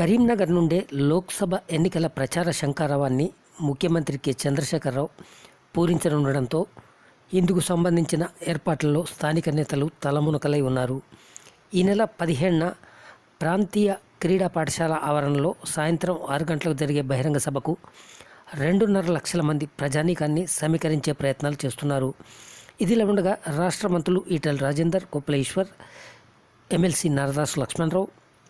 కరీంనగర్ నుండే లోక్సభ ఎన్నికల ప్రచార శంకారావాన్ని ముఖ్యమంత్రి కె. చంద్రశేఖరరావు పూరించనుండడంతో ఇందుకు సంబంధించిన ఏర్పాట్లలో స్థానిక నేతలు తలమునకలై ఉన్నారు. ఈ నెల పదిహేడున ప్రాంతీయ క్రీడా పాఠశాల ఆవరణలో సాయంత్రం ఆరు గంటలకు జరిగే బహిరంగ సభకు రెండున్నర లక్షల మంది ప్రజానీకాన్ని సమీకరించే ప్రయత్నాలు చేస్తున్నారు. ఇదిలా ఉండగా రాష్ట్ర మంత్రులు ఈటల రాజేందర్ కొప్పుల ఈశ్వర్ ఎమ్మెల్సీ నారదాసు లక్ష్మణరావు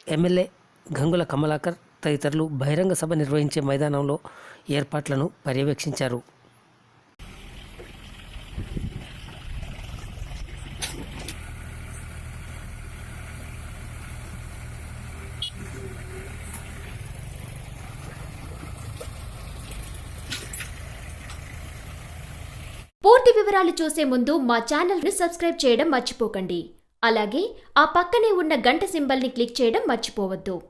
ఎమ్మెల్యే గంగుల కమలాకర్ తదితరులు బహిరంగ సభ నిర్వహించే మైదానంలో ఏర్పాట్లను పర్యవేక్షించారు. పూర్తి వివరాలు చూసే ముందు మా ఛానల్ని సబ్స్క్రైబ్ చేయడం మర్చిపోకండి. అలాగే ఆ పక్కనే ఉన్న గంట సింబల్ని క్లిక్ చేయడం మర్చిపోవద్దు.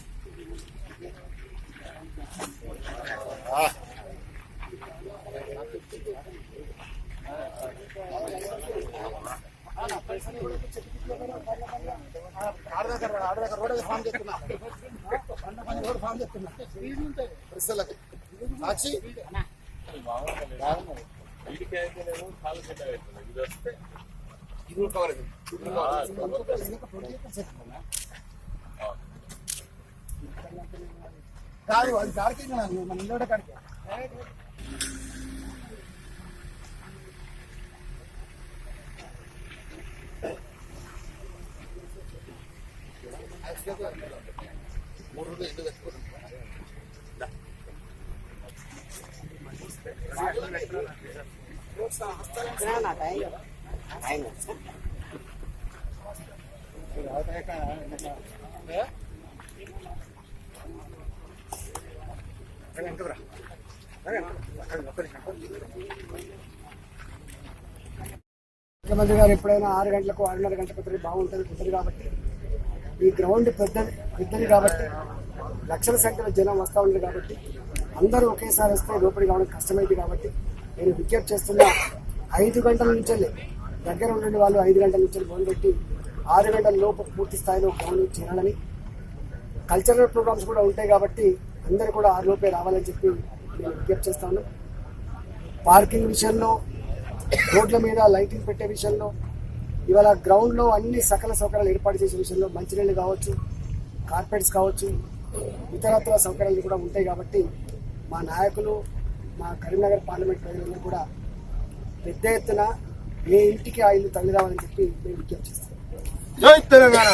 సాక్షి కాదు అది కాడికి మన ఇంట్లో కాడికి మూడు రోజులు ఎందుకు పెట్టుకుంటున్నాం ముఖ్యమంత్రి గారు ఎప్పుడైనా ఆరు గంటలకు ఆరున్నర గంటలకు తిరిగి బాగుంటుంది కుదరదు కాబట్టి ఈ గ్రౌండ్ పెద్దది పెద్దది కాబట్టి లక్షల సంఖ్యలో జనం వస్తూ ఉంది కాబట్టి అందరూ ఒకేసారి వస్తే లోపలికి రావడం కష్టమైంది కాబట్టి నేను విజ్ఞప్తి చేస్తున్నా ఐదు గంటల నుంచి దగ్గర ఉండే వాళ్ళు ఐదు గంటల నుంచి మొదలుపెట్టి ఆరు గంటల లోపు పూర్తి స్థాయిలో గ్రౌండ్ చేరాలని. కల్చరల్ ప్రోగ్రామ్స్ కూడా ఉంటాయి కాబట్టి అందరూ కూడా ఆరు లోపే రావాలని చెప్పి నేను విజ్ఞప్తి చేస్తాను పార్కింగ్ విషయంలో రోడ్ల మీద లైటింగ్ పెట్టే విషయంలో ఇవాళ గ్రౌండ్లో అన్ని సకల సౌకర్యాలు ఏర్పాటు చేసే విషయంలో మంచినీళ్ళు కావచ్చు కార్పెట్స్ కావచ్చు ఇతరత్వ సౌకర్యాలు కూడా ఉంటాయి కాబట్టి మా నాయకులు మా కరీంనగర్ పార్లమెంట్ ప్రజలందరూ కూడా పెద్ద ఎత్తున ఏ ఇంటికి ఆ ఇల్లు తల్లి రావాలని చెప్పి మేము విజ్ఞప్తి చేస్తాం జై తెలంగాణ!